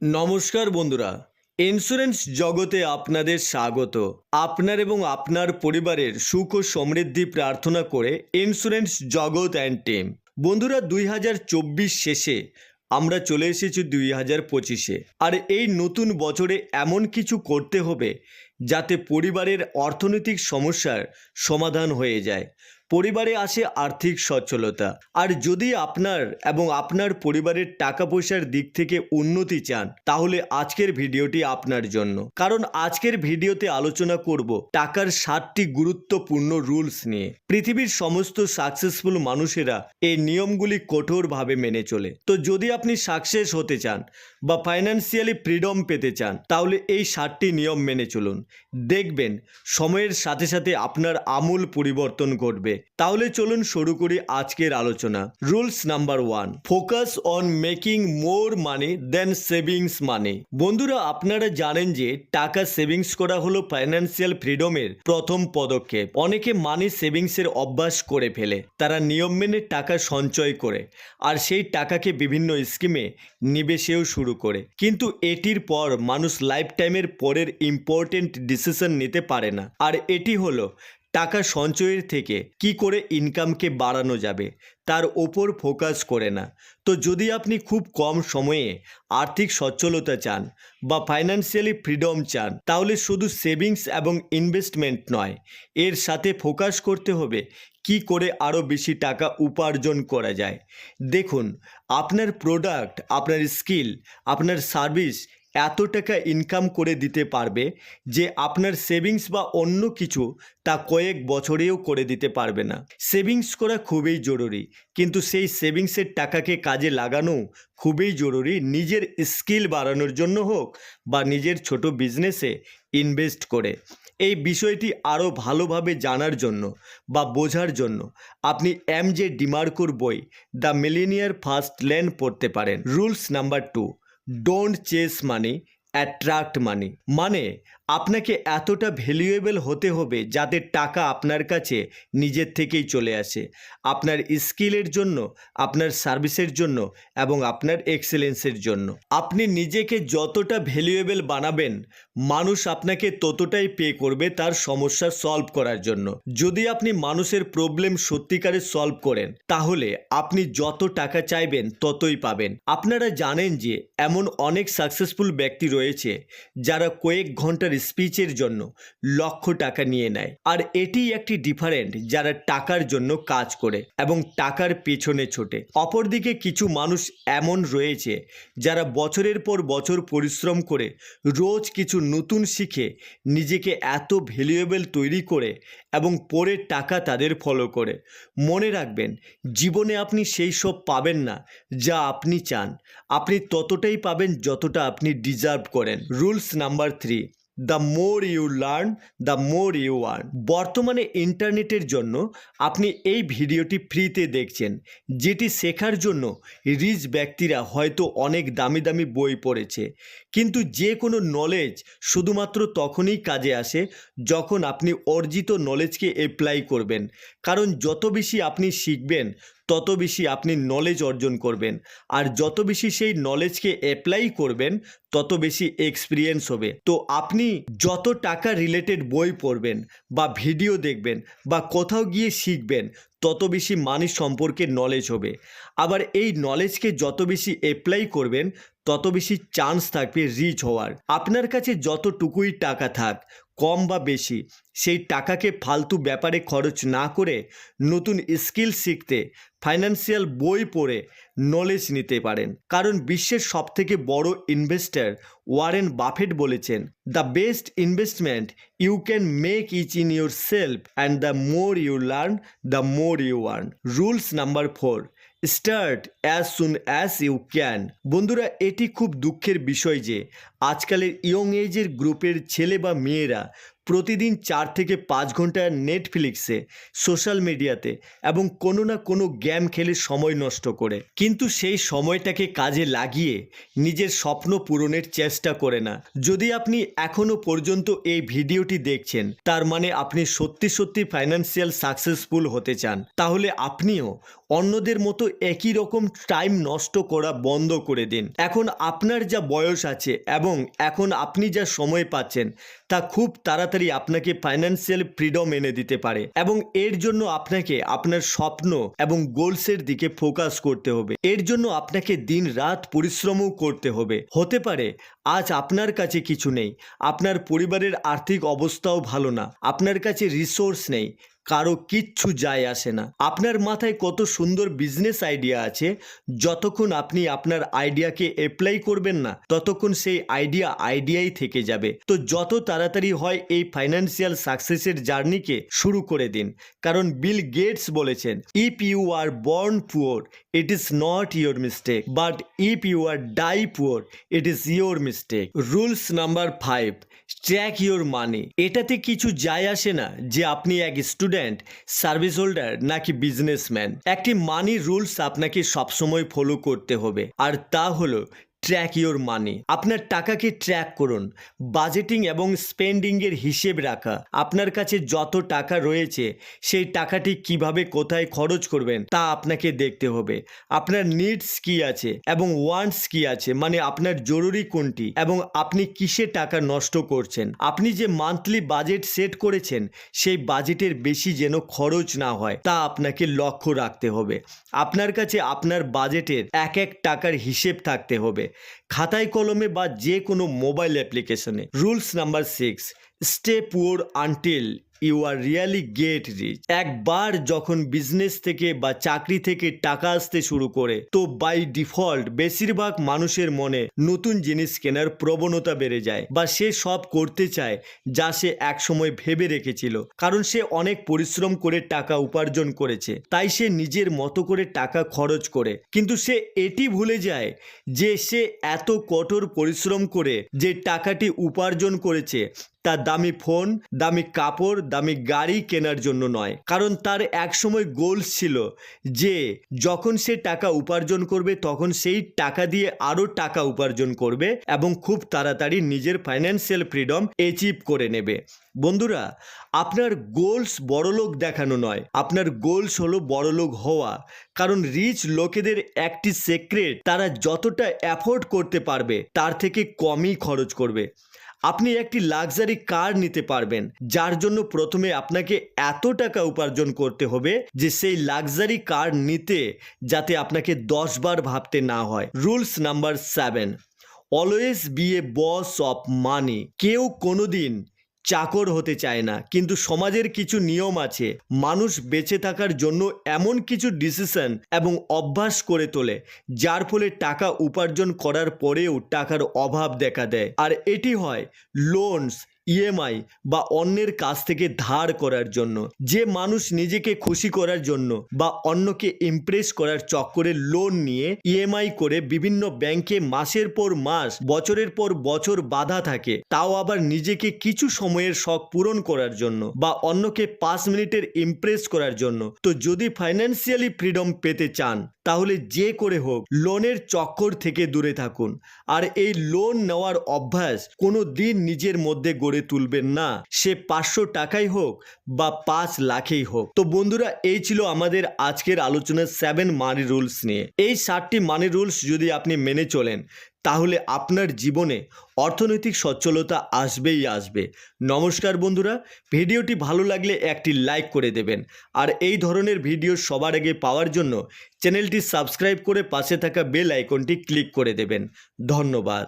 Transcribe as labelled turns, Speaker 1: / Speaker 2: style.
Speaker 1: নমস্কার বন্ধুরা। ইন্স্যুরেন্স জগতে আপনাদের স্বাগত। আপনার এবং আপনার পরিবারের সুখ ও সমৃদ্ধি প্রার্থনা করে ইন্স্যুরেন্স জগৎ অ্যান্ড টিম বন্ধুরা, দুই হাজার চব্বিশ শেষে আমরা চলে এসেছি দুই হাজার পঁচিশে। আর এই নতুন বছরে এমন কিছু করতে হবে যাতে পরিবারের অর্থনৈতিক সমস্যার সমাধান হয়ে যায়। পরিবারে আসে আর্থিক সচ্ছলতা। আর যদি আপনার এবং আপনার পরিবারের টাকা পয়সার দিক থেকে উন্নতি চান, তাহলে আজকের ভিডিওটি আপনার জন্য। কারণ আজকের ভিডিওতে আলোচনা করব টাকার সাতটি গুরুত্বপূর্ণ রুলস নিয়ে। পৃথিবীর সমস্ত সাকসেসফুল মানুষেরা এই নিয়মগুলি কঠোরভাবে মেনে চলে। তো যদি আপনি সাকসেস হতে চান বা ফাইন্যান্সিয়ালি ফ্রিডম পেতে চান, তাহলে এই সাতটি নিয়ম মেনে চলুন। দেখবেন, সময়ের সাথে সাথে আপনার আমূল পরিবর্তন ঘটবে। তাহলে চলুন শুরু করি আজকের আলোচনা। Rules number one, focus on making more money than savings money. বন্ধুরা, আপনারা জানেন যে টাকা সেভিংস করা হলো ফাইন্যান্সিয়াল ফ্রিডমের প্রথম পদক্ষেপ। অনেকে মানি সেভিংসের অভ্যাস করে ফেলে। তারা নিয়ম মেনে টাকা সঞ্চয় করে আর সেই টাকাকে বিভিন্ন স্কিমে নিবেশেও শুরু করে। কিন্তু এটির পর মানুষ লাইফ টাইমের পরের ইম্পর্টেন্ট ডিসিশন নিতে পারে না। আর এটি হলো টাকা সঞ্চয়ের থেকে কি করে ইনকামকে বাড়ানো যাবে, তার ওপর ফোকাস করে না। তো যদি আপনি খুব কম সময়ে আর্থিক সচ্ছলতা চান বা ফাইন্যান্সিয়ালি ফ্রিডম চান, তাহলে শুধু সেভিংস এবং ইনভেস্টমেন্ট নয়, এর সাথে ফোকাস করতে হবে কি করে আরও বেশি টাকা উপার্জন করা যায়। দেখুন, আপনার প্রোডাক্ট আপনার স্কিল আপনার সার্ভিস এত টাকা ইনকাম করে দিতে পারবে যে আপনার সেভিংস বা অন্য কিছু তা কয়েক বছরেও করে দিতে পারবে না। সেভিংস করা খুবই জরুরি, কিন্তু সেই সেভিংসের টাকাকে কাজে লাগানো খুবই জরুরি। নিজের স্কিল বাড়ানোর জন্য হোক বা নিজের ছোট বিজনেসে ইনভেস্ট করে। এই বিষয়টি আরও ভালোভাবে জানার জন্য বা বোঝার জন্য আপনি এম জে ডিমার্কোর বই দ্য মিলিনিয়ার ফার্স্ট ল্যান্ড পড়তে পারেন। Rules number two don't chase money attract money মানে আপনাকে এতটা ভ্যালুয়েবল হতে হবে যাতে টাকা আপনার কাছে নিজের থেকেই চলে আসে। আপনার স্কিলের জন্য, আপনার সার্ভিসের জন্য এবং আপনার এক্সেলেন্সের জন্য। আপনি নিজেকে যতটা ভ্যালুয়েবল বানাবেন, মানুষ আপনাকে ততটাই পে করবে তার সমস্যা সলভ করার জন্য। যদি আপনি মানুষের প্রবলেম সত্যিকারে সলভ করেন, তাহলে আপনি যত টাকা চাইবেন ততই পাবেন। আপনারা জানেন যে এমন অনেক সাকসেসফুল ব্যক্তি রয়েছে, যারা কয়েক ঘণ্টার স্পিচের জন্য লক্ষ টাকা নিয়ে নেয়। আর এটি একটি ডিফারেন্ট যারা টাকার জন্য কাজ করে এবং টাকার পেছনে ছোটে। অপরদিকে কিছু মানুষ এমন রয়েছে যারা বছরের পর বছর পরিশ্রম করে রোজ কিছু নতুন শিখে নিজেকে এত ভ্যালুয়েবল তৈরি করে এবং পরে টাকা তাদের ফলো করে। মনে রাখবেন, জীবনে আপনি সেই সব পাবেন না যা আপনি চান। আপনি ততটাই পাবেন যতটা আপনি ডিজার্ভ করেন। Rules number three the more you learn the more you earn বর্তমানে ইন্টারনেটের জন্য আপনি এই ভিডিওটি ফ্রিতে দেখছেন, যেটি শেখার জন্য রিচ ব্যক্তিরা হয়তো অনেক দামি দামি বই পড়েছে। কিন্তু যে কোনো নলেজ শুধুমাত্র তখনই কাজে আসে যখন আপনি অর্জিত নলেজকে অ্যাপ্লাই করবেন। কারণ যত বেশি আপনি শিখবেন তত বেশি আপনি নলেজ অর্জন করবেন। আর যত বেশি সেই নলেজকে অ্যাপ্লাই করবেন, তত বেশি এক্সপিরিয়েন্স হবে। তো আপনি যত টাকা রিলেটেড বই পড়বেন বা ভিডিও দেখবেন বা কোথাও গিয়ে শিখবেন, তত বেশি মানুষ সম্পর্কে নলেজ হবে। আবার এই নলেজকে যত বেশি অ্যাপ্লাই করবেন, তত বেশি চান্স থাকবে রিচ হওয়ার। আপনার কাছে যতটুকুই টাকা থাক কম বা বেশি, সেই টাকাকে ফালতু ব্যাপারে খরচ না করে নতুন স্কিল শিখতে, ফাইন্যান্সিয়াল বই পড়ে নলেজ নিতে পারেন। কারণ বিশ্বের সবথেকে বড় ইনভেস্টার ওয়ারেন বাফেট বলেছেন the best investment you can make is in yourself and the more you learn the more you earn rules number four start as soon as you can বন্ধুরা, এটি খুব দুঃখের বিষয় যে আজকালের ইয়ং এজের গ্রুপের ছেলে বা মেয়েরা প্রতিদিন চার থেকে পাঁচ ঘণ্টা নেটফ্লিক্সে সোশ্যাল মিডিয়াতে এবং কোনো না কোনো গেম খেলে সময় নষ্ট করে। কিন্তু সেই সময়টাকে কাজে লাগিয়ে নিজের স্বপ্ন পূরণের চেষ্টা করে না। যদি আপনি এখনও পর্যন্ত এই ভিডিওটি দেখছেন, তার মানে আপনি সত্যি সত্যি ফাইন্যান্সিয়াল সাকসেসফুল হতে চান, তাহলে আপনিও অন্যদের মতো একই রকম টাইম নষ্ট করা বন্ধ করে দিন। এখন আপনার যা বয়স আছে এবং এখন আপনি যা সময় পাচ্ছেন, তা খুব তাড়াতাড়ি আপনাকে ফাইন্যান্সিয়াল ফ্রিডম এনে দিতে পারে এবং এর জন্য আপনাকে আপনার স্বপ্ন এবং গোলসের দিকে ফোকাস করতে হবে। এর জন্য আপনাকে দিন রাত পরিশ্রমও করতে হবে। হতে পারে, আজ আপনার কাছে কিছু নেই, আপনার পরিবারের আর্থিক অবস্থাও ভালো না, আপনার কাছে রিসোর্স নেই কারও কিচ্ছু যায় আসে না। আপনার মাথায় কত সুন্দর বিজনেস আইডিয়া আছে, যতক্ষণ আপনি আপনার আইডিয়াকে অ্যাপ্লাই করবেন না, ততক্ষণ সেই আইডিয়া আইডিয়াই থেকে যাবে। তো যত তাড়াতাড়ি হয় এই ফাইন্যান্সিয়াল সাকসেসের জার্নিকে শুরু করে দিন। কারণ বিল গেটস বলেছেন if you are born poor it is not your mistake but if you are die poor it is your mistake rules number five track your money এটাতে কিছু যায় আসে না যে আপনি এক স্টুডেন্ট সার্ভিস হোল্ডার নাকি বিজনেসম্যান একটি মানি রুলস আপনাকে সবসময় ফলো করতে হবে। আর তা হলো ট্র্যাক ইওর মানি আপনার টাকাকে ট্র্যাক করুন। বাজেটিং এবং স্পেন্ডিংয়ের হিসেব রাখা। আপনার কাছে যত টাকা রয়েছে, সেই টাকাটি কীভাবে কোথায় খরচ করবেন, তা আপনাকে দেখতে হবে। আপনার নিডস কি আছে এবং ওয়ান্টস কি আছে মানে আপনার জরুরি কোনটি এবং আপনি কিসে টাকা নষ্ট করছেন। আপনি যে মান্থলি বাজেট সেট করেছেন, সেই বাজেটের বেশি যেন খরচ না হয়, তা আপনাকে লক্ষ্য রাখতে হবে। আপনার কাছে আপনার বাজেটের এক এক টাকার হিসেব থাকতে হবে। খাতায় কলমে বা যে কোনো মোবাইল অ্যাপ্লিকেশনে। Rules number six stay poor until you are really get rich একবার যখন বিজনেস থেকে বা চাকরি থেকে টাকা আসতে শুরু করে, তো বাই ডিফল্ট বেশিরভাগ মানুষের মনে নতুন জিনিস কেনার প্রবণতা বেড়ে যায় বা সে সব করতে চায় যা সে একসময় ভেবে রেখেছিল। কারণ সে অনেক পরিশ্রম করে টাকা উপার্জন করেছে, তাই সে নিজের মতো করে টাকা খরচ করে। কিন্তু সে এটি ভুলে যায় যে সে এত কঠোর পরিশ্রম করে যে টাকাটি উপার্জন করেছে তা দামি ফোন, দামি কাপড়, দামি গাড়ি কেনার জন্য নয়। কারণ তার একসময় গোলস ছিল যে যখন সে টাকা উপার্জন করবে, তখন সেই টাকা দিয়ে আরও টাকা উপার্জন করবে এবং খুব তাড়াতাড়ি নিজের ফাইন্যান্সিয়াল ফ্রিডম অ্যাচিভ করে নেবে। বন্ধুরা, আপনার গোলস বড়লোক দেখানো নয়। আপনার গোলস হলো বড়লোক হওয়া। কারণ রিচ লোকেদের একটি সেক্রেট তারা যতটা অ্যাফোর্ড করতে পারবে, তার থেকে কমই খরচ করবে। আপনি একটি লাক্সারি কার নিতে পারবেন, যার জন্য প্রথমে আপনাকে এত টাকা উপার্জন করতে হবে যে সেই লাক্সারি কার নিতে যাতে আপনাকে দশ বার ভাবতে না হয়। Rules number seven, always be a boss of money. কেউ কোনোদিন চাকর হতে চায় না। কিন্তু সমাজের কিছু নিয়ম আছে। মানুষ বেঁচে থাকার জন্য এমন কিছু ডিসিশন এবং অভ্যাস করে তোলে, যার ফলে টাকা উপার্জন করার পরেও টাকার অভাব দেখা দেয়। আর এটি হয় লোনস ইএমআই বা অন্যের কাছ থেকে ধার করার জন্য, যে মানুষ নিজেকে খুশি করার জন্য বা অন্যকে ইমপ্রেস করার চক্করে লোন নিয়ে ইএমআই করে বিভিন্ন ব্যাংকে মাসের পর মাস, বছরের পর বছর বাধা থাকে, তাও আবার নিজেকে কিছু সময়ের শখ পূরণ করার জন্য বা অন্যকে পাঁচ মিনিটের ইমপ্রেস করার জন্য। তো যদি ফাইন্যান্সিয়ালি ফ্রিডম পেতে চান, তাহলে যে করে হোক লোনের চক্কর থেকে দূরে থাকুন। আর এই লোন নেওয়ার অভ্যাস কোনো দিন নিজের মধ্যে গড়ে তুলবেন না। সে পাঁচশো টাকাই হোক বা পাঁচ লাখেই হোক। তো বন্ধুরা, এই ছিল আমাদের আজকের আলোচনার সেভেন মানি রুলস নিয়ে। এই সাতটি মানি রুলস যদি আপনি মেনে চলেন, তাহলে আপনার জীবনে অর্থনৈতিক সচ্ছলতা আসবেই আসবে। নমস্কার বন্ধুরা, ভিডিওটি ভালো লাগলে একটি লাইক করে দেবেন। আর এই ধরনের ভিডিও সবার আগে পাওয়ার জন্য চ্যানেলটি সাবস্ক্রাইব করে পাশে থাকা বেল আইকনটি ক্লিক করে দেবেন। ধন্যবাদ।